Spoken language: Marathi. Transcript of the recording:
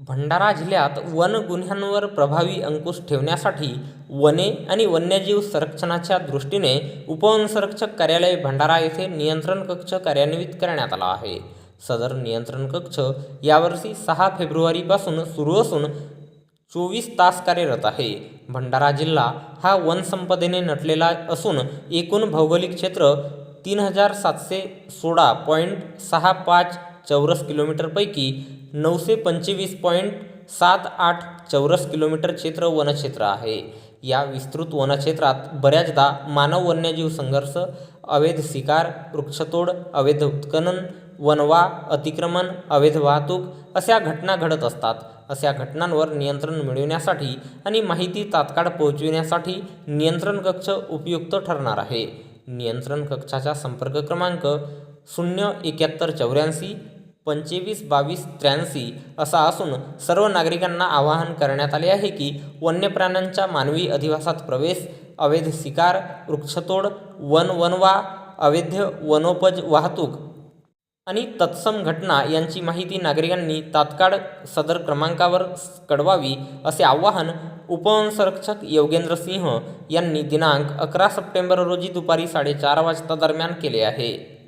भंडारा जिल्ह्यात वन गुन्ह्यांवर प्रभावी अंकुश ठेवण्यासाठी वने आणि वन्यजीव संरक्षणाच्या दृष्टीने उपवनसंरक्षक कार्यालय भंडारा येथे नियंत्रण कक्ष कार्यान्वित करण्यात आला आहे. सदर नियंत्रण कक्ष यावर्षी सहा फेब्रुवारीपासून सुरू असून चोवीस तास कार्यरत आहे. भंडारा जिल्हा हा वनसंपदेने नटलेला असून एकूण भौगोलिक क्षेत्र तीन हजार सातशे सोळा पॉईंट सहा पाच चौरस किलोमीटरपैकी नऊशे पंचवीस पॉईंट सात आठ चौरस किलोमीटर क्षेत्र वनक्षेत्र आहे. या विस्तृत वनक्षेत्रात बऱ्याचदा मानव वन्यजीव संघर्ष अवैध शिकार वृक्षतोड अवैध उत्खनन वनवा अतिक्रमण अवैध वाहतूक अशा घटना घडत असतात. अशा घटनांवर नियंत्रण मिळविण्यासाठी आणि माहिती तात्काळ पोहोचविण्यासाठी नियंत्रण कक्ष उपयुक्त ठरणार आहे. नियंत्रण कक्षाचा संपर्क क्रमांक शून्य एकाहत्तर चौऱ्याऐंशी पंचवीस बावीस त्र्याऐंशी असा असून सर्व नागरिकांना आवाहन करण्यात आले आहे की वन्य प्राण्यांच्या मानवी अधिवासात प्रवेश अवैध शिकार वृक्षतोड वन वनवा अवैध वनोपज वाहतूक आणि तत्सम घटना यांची माहिती नागरिकांनी तात्काळ सदर क्रमांकावर कळवावी असे आवाहन उपवनसंरक्षक योगेंद्र सिंह यांनी दिनांक अकरा सप्टेंबर रोजी दुपारी साडेचार वाजता दरम्यान केले आहे.